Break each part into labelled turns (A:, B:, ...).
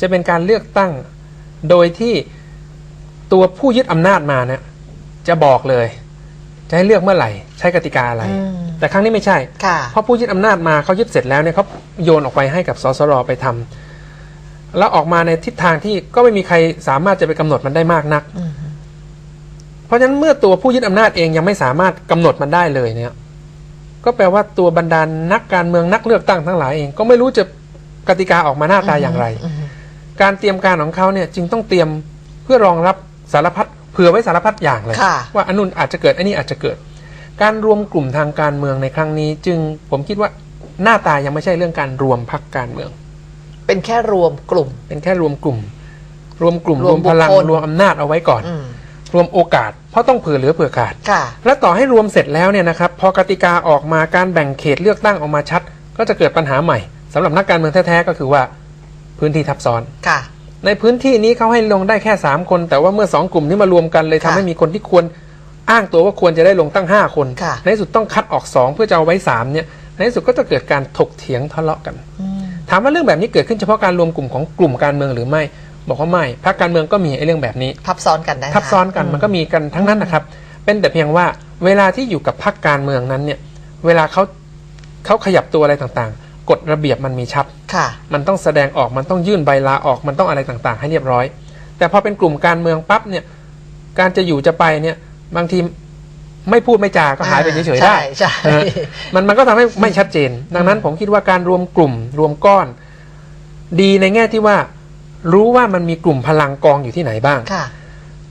A: จะเป็นการเลือกตั้ง โดยที่ตัวผู้ยึดอำนาจมาเนี่ยจะบอกเลย จะให้เลือกเมื่อไหร่ ใช้กติกาอะไร
B: อืม
A: แต่ครั้งนี้ไม่ใช่
B: ค่ะ
A: เพราะผู้ยึดอำนาจมาเขายึดเสร็จแล้วเนี่ยเขาโยนออกไปให้กับสสรไปทำแล้วออกมาในทิศทางที่ก็ไม่มีใครสามารถจะไปกำหนดมันได้มากนัก
B: อืม
A: เพราะฉะนั้นเมื่อตัวผู้ยึดอำนาจเองยังไม่สามารถกำหนดมันได้เลยเนี่ย ก็แปลว่าตัวบรรดานนักการเมืองนักเลือกตั้งทั้งหลายเอง ก็ไม่รู้จะกติกาออกมาหน้าตาอย่างไร
B: อืม
A: การเตรียมการของเขาเนี่ยจึงต้องเตรียมเพื่อรองรับสารพัดเผื่อไว้สารพัดอย่างเลย
B: ค่ะ
A: ว่าอันนู้นอาจจะเกิดอันนี้อาจจะเกิด การรวมกลุ่มทางการเมืองในครั้งนี้ จึงผมคิดว่าหน้าตายังไม่ใช่เรื่องการรวมพักการเมือง
B: เป็นแค่รวมกลุ่ม
A: เป็นแค่รวมกลุ่ม รวมกลุ่ม
B: ร
A: ร
B: ว
A: ว
B: ม
A: มพลัง
B: บุคคล
A: รวมอำนาจเอาไว้ก่อน
B: อืม
A: รวมโอกาส เพราะต้องเผื่อเหลือเผื่อขาด
B: ค่ะ
A: และต่อให้รวมเสร็จแล้วเนี่ยนะครับพอกติกาออกมาการแบ่งเขตเลือกตั้งออกมาชัด ก็จะเกิดปัญหาใหม่สำหรับนักการเมืองแท้ๆก็คือว่า พื้นที่ทับซ้อน
B: ค่ะ
A: ในพื้นที่นี้เขาให้ลงได้แค่ 3 คน แต่ว่าเมื่อ 2 กลุ่มนี้มารวมกันเลยทำ
B: ค่ะ
A: ให้มีคนที่ควรอ้างตัวว่าควรจะได้ลงตั้ง 5 คน
B: ค่ะ
A: ในที่สุดต้องคัดออก 2 เพื่อจะเอาไว้ 3 เนี่ย ในที่สุดก็จะเกิดการถกเถียงทะเลาะกัน
B: อืม
A: ถามว่าเรื่องแบบนี้เกิดขึ้นเฉพาะการรวมกลุ่มของกลุ่มการเมืองหรือไม่ บอกว่าไม่พรรคการเมืองก็มีไอ้เรื่องแบบนี้
B: ทับซ้อนกันได้
A: ทับซ้อนกันมันก็มีกันทั้งนั้นนะครับ เป็นแต่เพียงว่าเวลาที่อยู่กับพรรคการเมืองนั้นเนี่ย เวลาเขาเขาขยับตัวอะไรต่างๆ กฎระเบียบมันมีชัด
B: ค่ะ
A: มันต้องแสดงออกมันต้องยื่นใบลาออกมันต้องอะไรต่างๆ ให้เรียบร้อย แต่พอเป็นกลุ่มการเมืองปั๊บเนี่ย การจะอยู่จะไปเนี่ย บางทีไม่พูดไม่จาก็หายไปเฉยๆได้
B: ใช่ใช่
A: เออมันมันก็ทำให้ไม่ชัดเจน ดังนั้นผมคิดว่าการรวมกลุ่มรวมก้อน ดีในแง่ที่ว่า รู้ว่ามันมีกลุ่มพลังกองอยู่ที่ไหนบ้าง
B: ค่ะ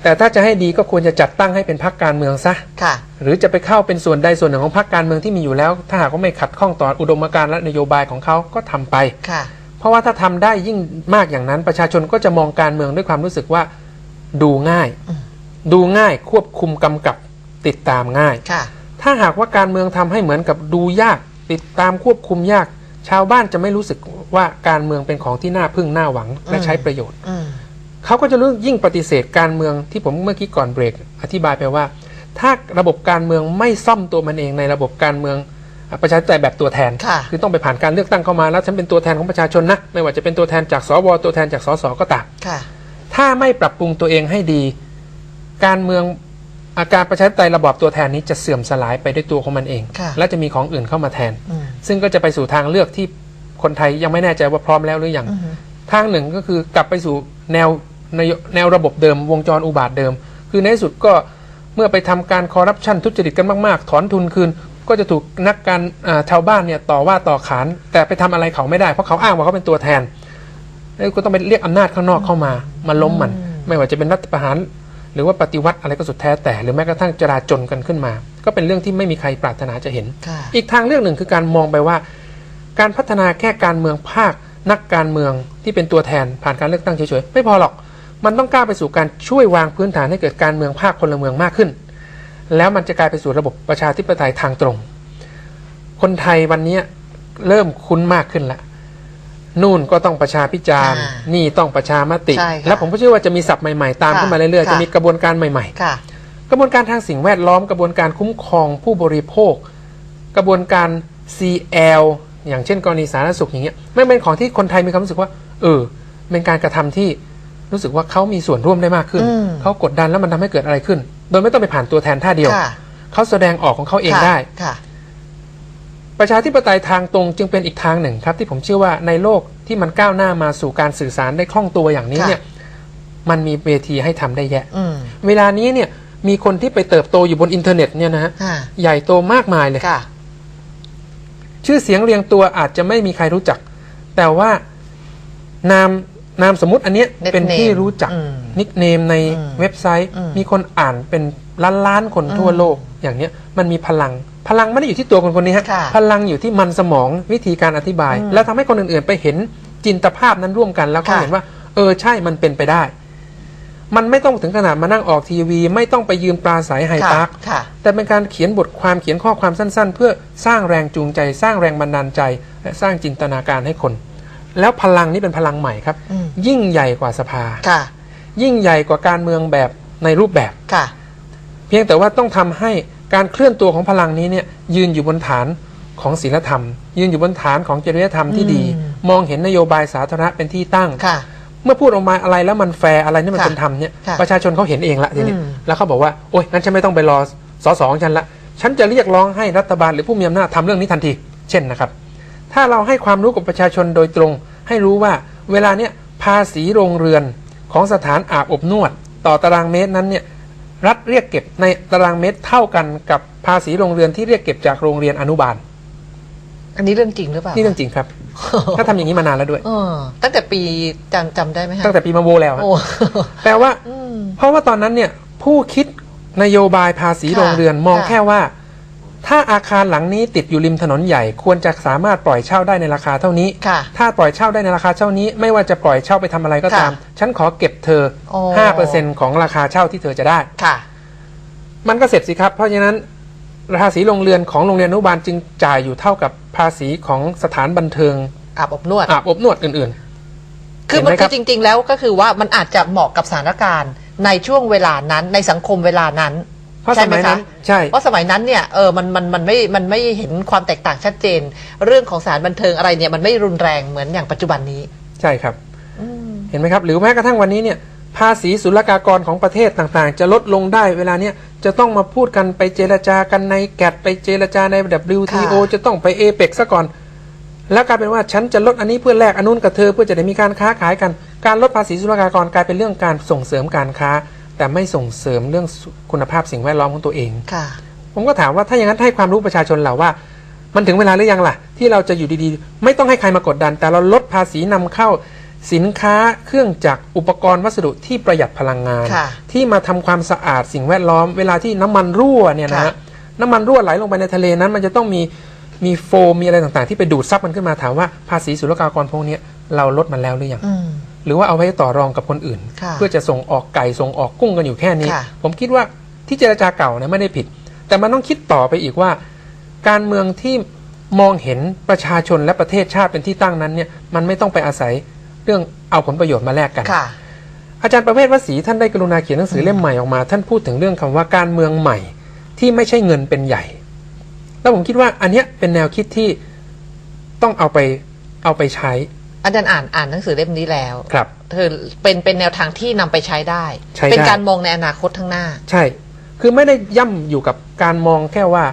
A: แต่ถ้าจะให้ดีก็ควรจะจัดตั้งให้เป็นพรรคการเมืองซะ
B: ค่ะ
A: หรือจะไปเข้าเป็นส่วนใดส่วนหนึ่งของพรรคการเมืองที่มีอยู่แล้ว ถ้าหากว่าไม่ขัดข้องต่ออุดมการณ์และนโยบายของเขาก็ทำไป
B: ค่ะ
A: เพราะว่าถ้าทำได้ยิ่งมากอย่างนั้นประชาชนก็จะมองการเมืองด้วยความรู้สึกว่า ดูง่าย
B: อืม
A: ดูง่ายควบคุมกำกับติดตามง่าย
B: ค่ะ
A: ถ้าหากว่าการเมืองทำให้เหมือนกับดูยาก ติดตามควบคุมยาก ชาวบ้านจะไม่รู้สึกว่าการเมืองเป็นของที่น่าพึ่งน่าหวังและ
B: อืม
A: ใช้ประโยชน์
B: อืม
A: เขาก็จะรู้ยิ่งปฏิเสธการเมืองที่ผมเมื่อกี้ก่อนเบรก อธิบายไปว่า ถ้าระบบการเมืองไม่ซ่อมตัวมันเองในระบบการเมืองอะประชาธิปไตยแบบตัวแทน
B: ค่ะ
A: อต้องไปผ่านการเลือกตั้งเข้ามาแล้วฉันเป็นตัวแทนของประชาชนนะไม่ว่าจะเป็นตัวแทนจากสวตัวแทนจากสสก็ตาม
B: ค่ะ
A: ถ้าไม่ปรับปรุงตัวเองให้ดี การเมืองอาการประชาธิปไตยระบอบตัวแทนนี้จะเสื่อมสลายไปด้วยตัวของมันเอง
B: ค่ะ
A: และจะมีของอื่นเข้ามาแทน
B: อืม
A: ซึ่งก็จะไปสู่ทางเลือกที่คนไทยยังไม่แน่ใจว่าพร้อมแล้วหรือยัง
B: อืม
A: ทางหนึ่งก็คือกลับไปสู่แนว แนวแนวระบบเดิมวงจรอุบาทเดิม คือในที่สุดก็เมื่อไปทำการคอร์รัปชันทุจริตกันมาก ๆ ถอนทุนคืน ก็จะถูกนักการอ่าชาวบ้านเนี่ยต่อว่าต่อขาน แต่ไปทำอะไรเขาไม่ได้เพราะเขาอ้างว่าเขาเป็นตัวแทนแล้วก็ต้องไปเรียกอำนาจข้างนอกเข้ามามาล้มมัน ไม่ว่าจะเป็นรัฐประหาร หรือว่าปฏิวัติอะไรก็สุดแท้แต่ หรือแม้กระทั่งจราจนกันขึ้นมา ก็เป็นเรื่องที่ไม่มีใครปรารถนาจะเห็น
B: ค่ะ
A: อีกทางเลือกหนึ่งคือการมองไปว่า การพัฒนาแค่การเมืองภาคนักการเมืองที่เป็นตัวแทนผ่านการเลือกตั้งเฉยๆไม่พอหรอก มันต้องกล้าไปสู่การช่วยวางพื้นฐานให้เกิดการเมืองภาคพลเมืองมากขึ้น แล้วมันจะกลายไปสู่ระบบประชาธิปไตยทางตรง คนไทยวันนี้เริ่มคุ้นมากขึ้นละนู่นก็ต้องประชาพิจารณ์
B: อ่า
A: นี่ต้องประชามติ
B: ใช่ค่ะ
A: แล้วผมก็เชื่อว่าจะมีศัพท์ใหม่ๆ ตาม
B: ค่ะ
A: ขึ้นมาเรื่อยๆ
B: ค่ะ
A: จะมีกระบวนการใหม่ๆ
B: ค่ะ
A: กระบวนการทางสิ่งแวดล้อม กระบวนการคุ้มครองผู้บริโภค กระบวนการ CL อย่างเช่นกรณีสาธารณสุขอย่างเงี้ยไม่เป็นของที่คนไทยมีความรู้สึกว่า เออ เป็นการกระทำที่ รู้สึกว่าเขามีส่วนร่วมได้มากขึ้น
B: อืม
A: เขากดดันแล้วมันทำให้เกิดอะไรขึ้น โดยไม่ต้องไปผ่านตัวแทนท่าเดียว
B: ค่ะ
A: เขาแสดงออกของเขาเอง
B: ค่ะ
A: ได้
B: ค่ะ
A: ประชาธิปไตยทางตรงจึงเป็นอีกทางหนึ่งครับ ที่ผมเชื่อว่าในโลกที่มันก้าวหน้ามาสู่การสื่อสารได้คล่องตัวอย่างนี้
B: ค่ะ
A: เนี่ยมันมีเวทีให้ทำได้แยะ
B: อืม
A: เวลานี้เนี่ยมีคนที่ไปเติบโตอยู่บนอินเทอร์เน็ตเนี่ยนะฮะ
B: ค่ะ
A: ใหญ่โตมากมายเลย
B: ค่ะ
A: ชื่อเสียงเรียงตัวอาจจะไม่มีใครรู้จัก แต่ว่านาม นามสมมติอันเนี้ย
B: Nickname
A: เป็นที่รู้จัก
B: อืม
A: นิกเนมใน
B: อืม
A: เว็บไซต์
B: อืม
A: มีคนอ่านเป็นล้านล้านๆคนทั่ว
B: อืม
A: โลก อย่างเนี้ยมันมีพลัง พลังไม่ได้อยู่ที่ตัวคนคนนี้ฮะ
B: ค่ะ
A: พลังอยู่ที่มันสมองวิธีการอธิบาย
B: อืม
A: แล้วทำให้คนอื่นๆ ไปเห็นจินตภาพนั้นร่วมกัน แล้วก็
B: ค่ะ
A: เห็นว่า เออใช่มันเป็นไปได้ มันไม่ต้องถึงขนาดมานั่งออกทีวี ไม่ต้องไปยืนปราศัยไฮ
B: ค่ะ
A: ปาร์ค
B: ค่ะ
A: แต่เป็นการเขียนบทความเขียนข้อความสั้น ๆ เพื่อสร้างแรงจูงใจ สร้างแรงบันดาลใจ และสร้างจินตนาการให้คน แล้วพลังนี้เป็นพลังใหม่ครับ
B: อืม
A: ยิ่งใหญ่กว่าสภา
B: ค่ะ
A: ยิ่งใหญ่กว่าการเมืองแบบในรูปแบบ
B: ค่ะ
A: เพียงแต่ว่าต้องทำให้การเคลื่อนตัวของพลังนี้เนี่ยยืนอยู่บนฐานของศีลธรรม ยืนอยู่บนฐานของจริยธรรมที่ดี
B: อืม
A: มองเห็นนโยบายสาธารณะเป็นที่ตั้ง
B: ค่ะ
A: เมื่อพูดออกมาอะไรแล้วมันแฟร์อะไรนี่มัน
B: ค่ะ
A: เป็นธรรมเนี่ย
B: ค่ะ
A: ประชาชนเขาเห็นเองละทีนี้
B: อืม
A: แล้วเขาบอกว่าโอ๊ยงั้นฉันไม่ต้องไปรอสอสองฉันละ ฉันจะเรียกร้องให้รัฐบาลหรือผู้มีอำนาจทำเรื่องนี้ทันที เช่นนะครับ ถ้าเราให้ความรู้กับประชาชนโดยตรง ให้รู้ว่าเวลาเนี้ยภาษีโรงเรือนของสถานอาบอบนวด ต่อตารางเมตรนั้นเนี่ยรัฐเรียกเก็บในตารางเมตรเท่ากันกับภาษีโรงเรือนที่เรียกเก็บจากโรงเรียนอนุบาล
B: อันนี้เรื่องจริงหรือเปล่า
A: นี่เรื่องจริงครับ ถ้าทำอย่างนี้มานานแล้วด้วย
B: เออตั้งแต่ปีจำจำได้ไหมฮะ
A: ตั้งแต่ปีมาโวแล้วฮะ
B: โอ้
A: แปลว่า
B: อืม
A: เพราะว่าตอนนั้นเนี่ยผู้คิดนโยบายภาษี
B: ค่ะ
A: โรงเรือนมอง
B: ค่ะ
A: แค่ว่า ถ้าอาคารหลังนี้ติดอยู่ริมถนนใหญ่ควรจะสามารถปล่อยเช่าได้ในราคาเท่านี้
B: ค่ะ
A: ถ้าปล่อยเช่าได้ในราคาเท่านี้ ไม่ว่าจะปล่อยเช่าไปทำอะไรก็ตาม
B: ค่ะ
A: ฉันขอเก็บเธอ
B: โอ้
A: 5%ของราคาเช่าที่เธอจะได้
B: ค่ะ
A: มันก็เสร็จสิครับ เพราะฉะนั้นภาษีโรงเรือนของโรงเรียนอนุบาลจึงจ่ายอยู่เท่ากับภาษีของสถานบันเทิง
B: อาบอบนวด
A: อาบอบนวดอื่น
B: คือ
A: เห็น
B: มัน
A: ไหมค
B: คื
A: รั
B: อบ จริง ๆ แล้วก็คือว่ามันอาจจะเหมาะกับสถานการณ์ในช่วงเวลานั้นในสังคมเวลานั้น
A: ๆ เพราะสมัยนั้นใช่
B: เพราะสมัยนั้นเนี่ยเออมันมันมันไม่มันไม่เห็นความแตกต่างชัดเจน เรื่องของสารบันเทิงอะไรเนี่ยมันไม่รุนแรงเหมือนอย่างปัจจุบันนี้
A: ใช่ครับเห็นไหมครับ หรือแม้กระทั่งวันนี้เนี่ยภาษีศุลกากรของประเทศต่างๆ จะลดลงได้เวลาเนี้ยจะต้องมาพูดกันไปเจรจากันในแกดไปเจรจาใน WTO
B: ค่ะ
A: จะต้องไปเอเปกซะก่อน แล้วกลายเป็นว่าฉันจะลดอันนี้เพื่อแลกอันนู้นกับเธอเพื่อจะได้มีการค้าขายกัน การลดภาษีศุลกากรกลายเป็นเรื่องการส่งเสริมการค้า แต่ไม่ส่งเสริมเรื่องคุณภาพสิ่งแวดล้อมของตัวเอง
B: ค่ะ
A: ผมก็ถามว่าถ้าอย่างนั้นให้ความรู้ประชาชนเราว่า มันถึงเวลาหรือยังล่ะ ที่เราจะอยู่ดีๆ ไม่ต้องให้ใครมากดดัน แต่เราลดภาษีนำเข้าสินค้าเครื่องจักรอุปกรณ์วัสดุที่ประหยัดพลังงาน
B: ค่ะ
A: ที่มาทำความสะอาดสิ่งแวดล้อม เวลาที่น้ำมันรั่วเนี่ยนะฮะ
B: ค่ะ
A: น้ำมันรั่วไหลลงไปในทะเลนั้นมันจะต้องมีมีโฟมมีอะไรต่างๆ ที่ไปดูดซับมันขึ้นมาถามว่าภาษีศุลกากรพวกเนี้ยเราลดมันแล้วหรือยัง
B: อืม
A: หรือว่าเอาไว้ต่อรองกับคนอื่น
B: ค่ะ
A: เพื่อจะส่งออกไก่ส่งออกกุ้งกันอยู่แค่นี้
B: ค่ะ
A: ผมคิดว่าที่เจรจาเก่าเนี่ยไม่ได้ผิด แต่มันต้องคิดต่อไปอีกว่า การเมืองที่มองเห็นประชาชนและประเทศชาติเป็นที่ตั้งนั้นเนี่ยมันไม่ต้องไปอาศัยเรื่องเอาผลประโยชน์มาแลกกัน
B: ค่ะ
A: อาจารย์ประเวศวสีท่านได้กรุณาเขียนหนังสือเล่มใหม่ออกมา ท่านพูดถึงเรื่องคำว่าการเมืองใหม่ ที่ไม่ใช่เงินเป็นใหญ่ แล้วผมคิดว่าอันเนี้ยเป็นแนวคิดที่ต้องเอาไปเอาไปใช้
B: อาจารย์อ่านอ่านหนังสือเล่มนี้แล้ว
A: ครับ
B: คือเป็นเป็นแนวทางที่นำไปใช้ได้
A: ใช้ได้
B: เป็นการมองในอนาคตข้างหน้า
A: ใช่ คือไม่ได้ย่ำอยู่กับการมองแค่ว่า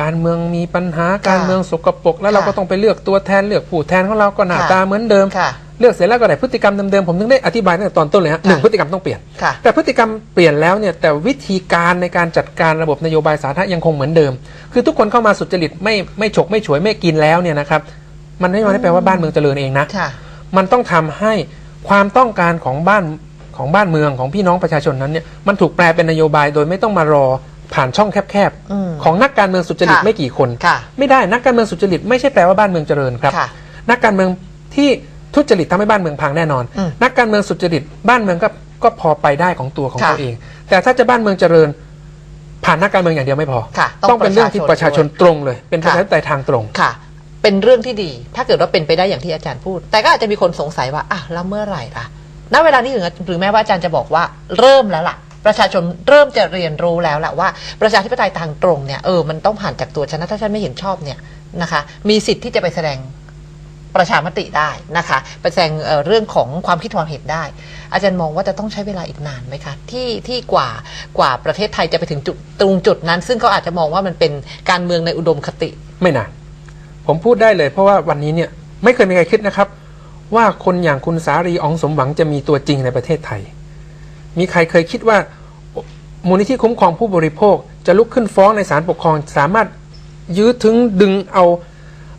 A: การเมืองมีปัญหาการเมืองสกปรกแล้วเราก็ต้องไปเลือกตัวแทนเลือกผู้แทนของเราก็หน้า
B: ค่ะ
A: ตาเหมือนเดิม
B: ค่ะ
A: เลือกเสร็จแล้วก็ได้พฤติกรรมเดิมๆผมถึงได้อธิบายตั้งแต่ตอนต้นเลยฮะหนึ่ง
B: ค่ะ
A: พฤติกรรมต้องเปลี่ยน
B: ค่ะ
A: แต่พฤติกรรมเปลี่ยนแล้วเนี่ยแต่วิธีการในการจัดการระบบนโยบายสาธารณะยังคงเหมือนเดิม คือทุกคนเข้ามาสุจริตไม่ไม่ฉกไม่ฉวยไม่กินแล้วเนี่ยนะครับ มันไม่ได้แปลว่าบ้านเมืองเจริญเองนะ
B: ค่ะ
A: มันต้องทำให้ความต้องการของบ้านของบ้านเมืองของพี่น้องประชาชนนั้นเนี่ยมันถูกแปลเป็นนโยบายโดยไม่ต้องมารอผ่านช่องแคบ
B: อืม
A: ๆของนักการเมืองสุจริต
B: ค่ะ
A: ไม่กี่คน
B: ค่ะ
A: ไม่ได้นักการเมืองสุจริตไม่ใช่แปลว่าบ้านเมืองเจริญครับ
B: ค่ะ
A: นักการเมืองที่ทุจริตทำให้บ้านเมืองพังแน่นอน
B: อืม
A: นักการเมืองสุจริตบ้านเมืองก็ก็พอไปได้ของตัวของ
B: ค่ะ
A: ตัวเอง แต่ถ้าจะบ้านเมืองเจริญ ผ่านนักการเมืองอย่างเดียวไม่พอ
B: ค่ะ
A: ต้องเป็นเรื่องที่ประชาชนตรงเลย เป็นประชาธิปไตยทางตรง
B: ค่ะ เป็นเรื่องที่ดี ถ้าเกิดว่าเป็นไปได้อย่างที่อาจารย์พูด แต่ก็อาจจะมีคนสงสัยว่าอะแล้วเมื่อไหร่ล่ะณเวลานี้ถึงหรือแม้ว่าอาจารย์จะบอกว่าเริ่มแล้วล่ะ ประชาชนเริ่มจะเรียนรู้แล้วแหละว่าประชาธิปไตยทางตรงเนี่ยเออมันต้องผ่านจากตัวฉันนะถ้าฉันไม่เห็นชอบเนี่ยนะคะ มีสิทธิ์ที่จะไปแสดงประชามติได้นะคะไปแสดงเออเรื่องของความคิดความเห็นได้ อาจารย์มองว่าจะต้องใช้เวลาอีกนานไหมคะที่ที่กว่ากว่าประเทศไทยจะไปถึงจุดตรงจุดนั้น ซึ่งเขาอาจจะมองว่ามันเป็นการเมืองในอุดมคติ
A: ไม่นาน ผมพูดได้เลย เพราะว่าวันนี้เนี่ยไม่เคยมีใครคิดนะครับ ว่าคนอย่างคุณสารีอองสมหวังจะมีตัวจริงในประเทศไทย มีใครเคยคิดว่ามูลนิธิคุ้มครองผู้บริโภค จะลุกขึ้นฟ้องในศาลปกครอง สามารถยื้อถึงดึงเอา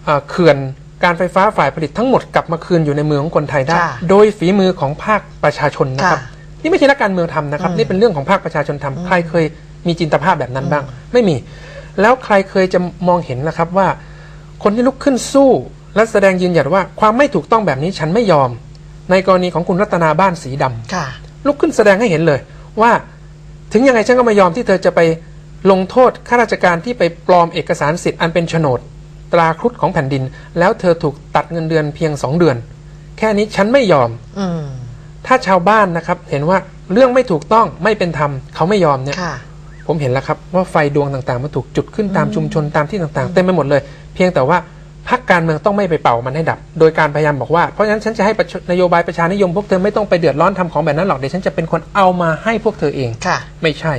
A: เอ่อเขื่อนการไฟฟ้าฝ่ายผลิตทั้งหมดกลับมาคืนอยู่ในมือของคนไทยได้
B: ค่ะ
A: โดยฝีมือของภาคประชาชนนะครับ
B: ค่ะ
A: นี่ไม่ใช่นักการเมืองทำนะครับ
B: อืม
A: นี่เป็นเรื่องของภาคประชาชนทำใครเคยมีจินตภาพแบบนั้นบ้าง ไม่มี แล้วใครเคยจะมองเห็นนะครับว่า คนที่ลุกขึ้นสู้ และแสดงยืนหยัดว่าความไม่ถูกต้องแบบนี้ฉันไม่ยอม ในกรณีของคุณรัตนาบ้านสีดำ
B: ค่ะ
A: ลุกขึ้นแสดงให้เห็นเลย ว่าถึงยังไงฉันก็ไม่ยอมที่เธอจะไปลงโทษข้าราชการที่ไปปลอมเอกสารสิทธิ์อันเป็นโฉนด ตราครุฑของแผ่นดิน แล้วเธอถูกตัดเงินเดือนเพียงสองเดือน แค่นี้ฉันไม่ยอม
B: อืม
A: ถ้าชาวบ้านนะครับ เห็นว่าเรื่องไม่ถูกต้องไม่เป็นธรรมเขาไม่ยอมเนี่ย
B: ค่ะ
A: ผมเห็นแล้วครับว่าไฟดวงต่างๆมันถูกจุดขึ้นตามชุมชนตามที่ต่างๆเต็มไปหมดเลยเพียงแต่ว่าพรรคการเมืองต้องไม่ไปเป่ามันให้ดับ โดยการพยายามบอกว่า เพราะฉะนั้นฉันจะให้ประชนโยบายประชานิยมพวกเธอไม่ต้องไปเดือดร้อนทำของแบบนั้นหรอกเดี๋ยวฉันจะเป็นคนเอามาให้พวกเธอเอง
B: ค่ะ
A: ไม่ใช่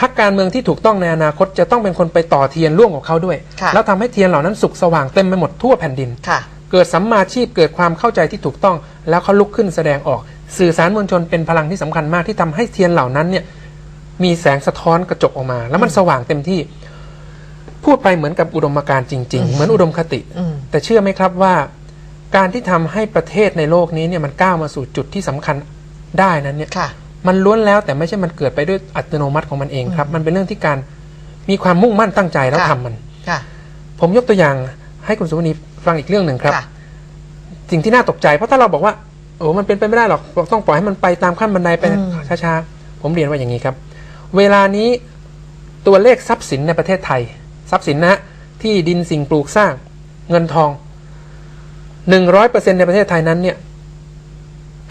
A: พรรคการเมืองที่ถูกต้องในอนาคตจะต้องเป็นคนไปต่อเทียนร่วมกับเขาด้วย
B: ค่ะ
A: แล้วทำให้เทียนเหล่านั้นสุกสว่างเต็มไปหมดทั่วแผ่นดิน
B: ค่ะ
A: เกิดสัมมาชีพเกิดความเข้าใจที่ถูกต้อง แล้วเขาลุกขึ้นแสดงออก สื่อสารมวลชนเป็นพลังที่สำคัญมากที่ทำให้เทียนเหล่านั้นเนี่ยมีแสงสะท้อนกระจกออกมา แล้วมันสว่างเต็มที่ พูดไปเหมือนกับอุดมการณ์จริง ๆ เหมือนอุดมคติ
B: อืม
A: แต่เชื่อไหมครับว่า การที่ทำให้ประเทศในโลกนี้เนี่ยมันก้าวมาสู่จุดที่สำคัญได้นั้นเนี่ย
B: ค่ะ
A: มันล้วนแล้วแต่ไม่ใช่มันเกิดไปด้วยอัตโนมัติของมันเองครับ มันเป็นเรื่องที่การมีความมุ่งมั่นตั้งใจแล้ว
B: ค่ะ
A: ทำมัน
B: ค่ะ
A: ผมยกตัวอย่างให้คุณสุวรรณีฟังอีกเรื่องหนึ่งครับ
B: ค่ะ
A: สิ่งที่น่าตกใจ เพราะถ้าเราบอกว่าโอ้มันเป็นไปไม่ได้หรอกต้องปล่อยให้มันไปตามขั้นบันไดไป
B: อืม
A: ช้าๆผมเรียนว่าอย่างนี้ครับ เวลานี้ตัวเลขทรัพย์สินในประเทศไทย ทรัพย์สินนะฮะที่ดินสิ่งปลูกสร้างเงินทองหนึ่งร้อยเปอร์เซ็นในประเทศไทยนั้นเนี่ย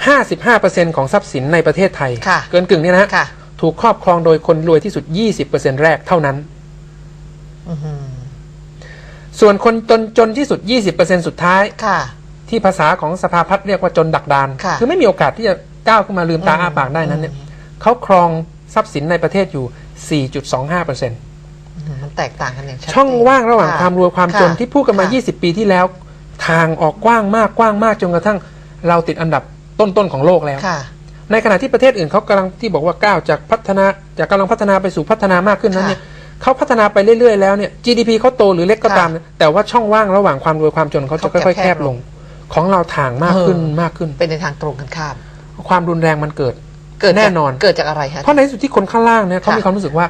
A: ห้าสิบห้าเปอร์เซ็นของทรัพย์สินในประเทศไทย
B: ค่ะ
A: เกินกึ่งเนี่ยนะฮะ
B: ค่ะ
A: ถูกครอบครองโดยคนรวยที่สุดยี่สิบเปอร์เซ็นแรกเท่านั้น
B: อือหือ
A: ส่วนคนจนจนที่สุด20%สุดท้าย
B: ค่ะ
A: ที่ภาษาของสภาพัฒน์เรียกว่าจนดักดาน
B: ค่ะ
A: อไม่มีโอกาสที่จะก้าวขึ้นมาลืมตา
B: อืม
A: อ้าปากได้นั้นเนี่ยเขาครองทรัพย์สินในประเทศอยู่ 4.25%
B: อืมมัน แตกต่างกันอย่างชัดเจน
A: ช่องว่างระหว่างะความรวยความจน
B: ค่ะ
A: ที่พูดกันมา
B: ค่ะ
A: 20 ปีที่แล้ว ทางออกกว้างมากกว้างมากจนกระทั่งเราติดอันดับต้นๆของโลกแล้ว
B: ค่ะ
A: ในขณะที่ประเทศอื่นเขากำลังที่บอกว่าก้าวจากพัฒนาจากกำลังพัฒนาไปสู่พัฒนามากขึ้นนั้นเนี่ยเขาพัฒนาไปเรื่อยๆแล้วเนี่ย GDP เขาโตหรือเล็กก็
B: ค่ะ
A: ตามนะแต่ว่าช่องว่างระหว่างความรวยความจนเขาจะ
B: เขา
A: ค่อยๆ
B: แค
A: แค
B: บบล
A: ล
B: ง
A: งของเราทางมากขึ้น
B: เออ
A: มากขึ้น
B: เป็นในทางตรงกันข้าม
A: ความรุนแรงมันเกิด
B: เกิดจาก
A: แน่นอน
B: เกิดจากอะไรคะ
A: เพราะในที่สุดที่คนข้างล่างเนี่ยเขา
B: ค่ะ
A: มีความรู้สึกว่า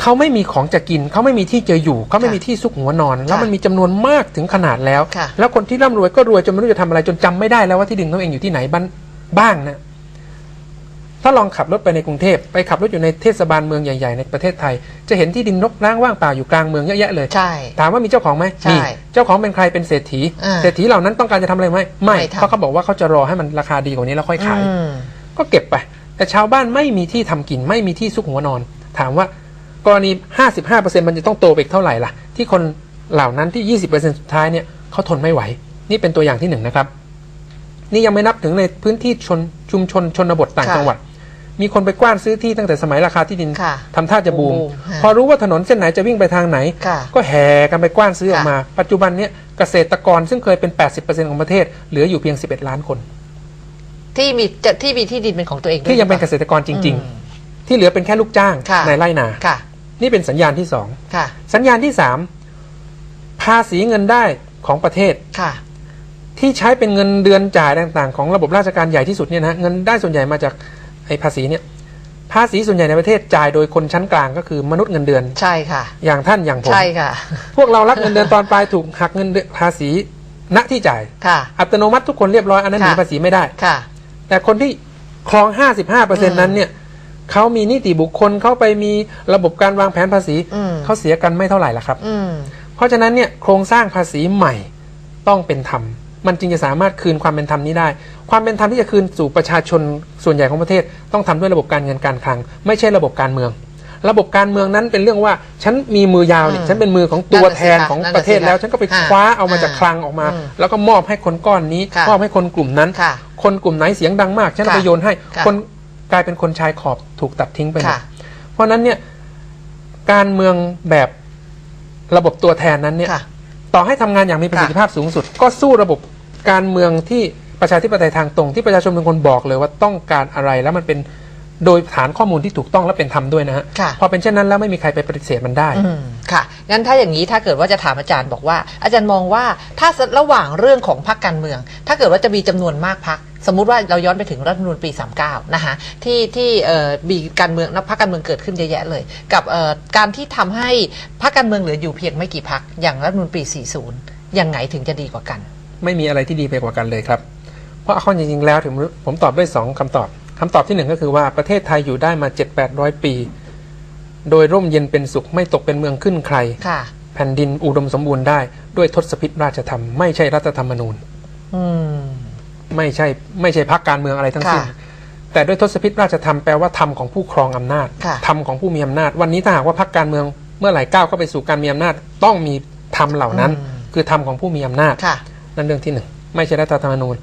A: เขาไม่มีของจะกิน เขาไม่มีที่จะอยู่ เขาไม่
B: ค่ะ
A: มีที่ซุกหัวนอน แล้ว
B: ค่ะ
A: มันมีจำนวนมากถึงขนาดแล้ว
B: ค่ะ
A: แล้วคนที่ร่ำรวยก็รวยจนไม่รู้จะทำอะไรจนจำไม่ได้แล้วว่าที่ดินตัวเองอยู่ที่ไหนบ้างบ้างนะถ้าลองขับรถไปในกรุงเทพไปขับรถอยู่ในเทศบาลเมืองใหญ่ๆในประเทศไทย จะเห็นที่ดินรกร้างว่างเปล่าอยู่กลางเมืองเยอะแยะเลย
B: ใช่
A: ถามว่ามีเจ้าของไหม
B: ใช่
A: มีเจ้าของเป็นใครเป็นเศรษฐี
B: อ่า
A: เศรษฐีเหล่านั้นต้องการจะทำอะไรไหมไม่
B: ไม่ทำ
A: เพราะเขาบอกว่าเขาจะรอให้มันราคาดีกว่านี้แล้วค่อยขาย
B: อืม
A: ก็เก็บไป แต่ชาวบ้านไม่มีที่ทำกินไม่มีที่ซุกหัวนอน ถามว่า กรณี 55%มันจะต้องโตไปอีกเท่าไหร่ล่ะ ที่คนเหล่านั้นที่ 20%สุดท้ายเนี่ยเขาทนไม่ไหว นี่เป็นตัวอย่างที่หนึ่งนะครับ นี่ยังไม่นับถึงในพื้นที่ชนชุมชนชนบทต่าง
B: ค่ะ
A: จังหวัด มีคนไปกว้านซื้อที่ตั้งแต่สมัยราคาที่ดิน
B: ค่ะ
A: ทำท่าจะบูม
B: บูมฮะ
A: พอรู้ว่าถนนเส้นไหนจะวิ่งไปทางไหน
B: ค่ะ
A: ก็แห่กันไปกว้านซื้ออ
B: ค่ะ
A: อกมา ปัจจุบันเนี่ยเกษตรกรซึ่งเคยเป็น 80%ของประเทศ เหลืออยู่เพียง 11 ล้านคน
B: ที่มีจะที่มีที่ดินเป็นของตัวเองด้วย
A: ที่ยังเป็น
B: ห
A: เก
B: อ
A: ษตรกรจริง
B: อืม
A: ๆที่เหลือเป็นแค่ลูกจ้าง
B: ค่ะ
A: ในไร่นา
B: ค่ะ
A: นี่เป็นสัญญาณที่สอง
B: ค่ะ
A: สัญญาณที่สามภาษีเงินได้ของประเทศ
B: ค่ะ
A: ที่ใช้เป็นเงินเดือนจ่ายต่างๆ ของระบบราชการใหญ่ที่สุดเนี่ยนะเงินได้ส่วนใหญ่มาจากไอ้ภาษีเนี่ยภาษีส่วนใหญ่ในประเทศจ่ายโดยคนชั้นกลางก็คือมนุษย์เงินเดือน
B: ใช่ค่ะ
A: อย่างท่านอย่างผม
B: ใช่ค่ะ
A: พวกเรารับเงินเดือนตอนปลายถูกหักเงินเดือนภาษีณที่จ่าย
B: ค่ะ
A: อัตโนมัติทุกคนเรียบร้อยอันนั้นหนี
B: ค่ะ
A: ภาษีไม่ได้
B: ค่ะ
A: แต่คนที่ครอง 55%นั้นเนี่ย เขามีนิติบุคคลเขาไปมีระบบการวางแผนภาษี
B: อืม
A: เขาเสียกันไม่เท่าไหร่ละครับ
B: อืม
A: เพราะฉะนั้นเนี่ยโครงสร้างภาษีใหม่ต้องเป็นธรรมมันจึงจะสามารถคืนความเป็นธรรมนี้ได้ ความเป็นธรรมที่จะคืนสู่ประชาชนส่วนใหญ่ของประเทศ ต้องทำด้วยระบบการเงินการคลัง ไม่ใช่ระบบการเมือง ระบบการเมืองนั้นเป็นเรื่องว่า ฉันมีมือยาวเนี่ย
B: อืม
A: ฉันเป็นมือของตัวแทน
B: นั่นน่ะสิคะ
A: ของ
B: นั่นน่ะ
A: ประเทศ
B: สิคะ
A: แล้ว ฉันก็ไป
B: อ่า
A: คว้าเอามาจาก
B: อ่า
A: คลังออกมา
B: อืม
A: แล้วก็มอบให้คนก้อนนี้
B: ค่ะ
A: มอบให้คนกลุ่มนั้น
B: ค่ะ
A: คนกลุ่มไหนเสียงดังมาก ฉันเอา
B: ค่ะ
A: ไปโยนให้
B: ค่ะ
A: คน กลายเป็นคนชายขอบถูกตัดทิ้งไปหมด
B: ค่ะ
A: เพราะฉะนั้นเนี่ยการเมืองแบบระบบตัวแทนนั้นเนี่ย
B: ค่ะ
A: ต่อให้ทำงานอย่างมีประสิทธิภาพสูงสุด ก็สู้ระบบการเมืองที่ประชาธิปไตยทางตรงที่ประชาชนเป็นคนบอกเลยว่าต้องการอะไรแล้วมันเป็นโดยฐานข้อมูลที่ถูกต้องและเป็นธรรมด้วยนะฮะ
B: ค่ะ
A: พอเป็นเช่นนั้นแล้วไม่มีใครไปปฏิเสธมันได้
B: อืมค่ะ งั้นถ้าอย่างนี้ถ้าเกิดว่าจะถามอาจารย์บอกว่า อาจารย์มองว่าถ้าระหว่างเรื่องของพรรคการเมือง ถ้าเกิดว่าจะมีจำนวนมากพรรค สมมุติว่าเราย้อนไปถึงรัฐธรรมนูญปี 39 นะคะที่ที่เอ่อมีการเมืองนับพรรคการเมืองเกิดขึ้นเยอะแยะเลย กับเอ่อการที่ทำให้พรรคการเมืองเหลืออยู่เพียงไม่กี่พรรคอย่างรัฐธรรมนูญปี 40 ยังไงถึงจะดีกว่ากัน
A: ไม่มีอะไรที่ดีไปกว่ากันเลยครับ เพราะเอาเข้อจริงๆแล้วถึงผมตอบด้วยสองคำตอบคำตอบที่หนึ่งก็คือว่าประเทศไทยอยู่ได้มา 7 8 0 0 ปี โดยร่มเย็นเป็นสุขไม่ตกเป็นเมืองขึ้นใคร
B: ค่ะ
A: แผ่นดินอุดมสมบูรณ์ได้ด้วยทศพิธราชธรรมไม่ใช่รัฐธรรมนูญ
B: อืม
A: ไม่ใช่ไม่ใช่พักการเมืองอะไรทั้งสิ้น
B: ค่ะ
A: แต่ด้วยทศพิธราชธรรมแปลว่าธรรมของผู้ครองอำนาจ
B: ค่ะ
A: ธรรมของผู้มีอำนาจ วันนี้ถ้าหากว่าพักการเมืองเมื่อไหร่ก้าวเข้าไปสู่การมีอำนาจ ต้องมีธรรมเหล่านั้น
B: อืม
A: คือธรรมของผู้มีอำนาจ
B: ค่ะ
A: นั่นเรื่องที่หนึ่งไม่ใช่รัฐธรรมนูญ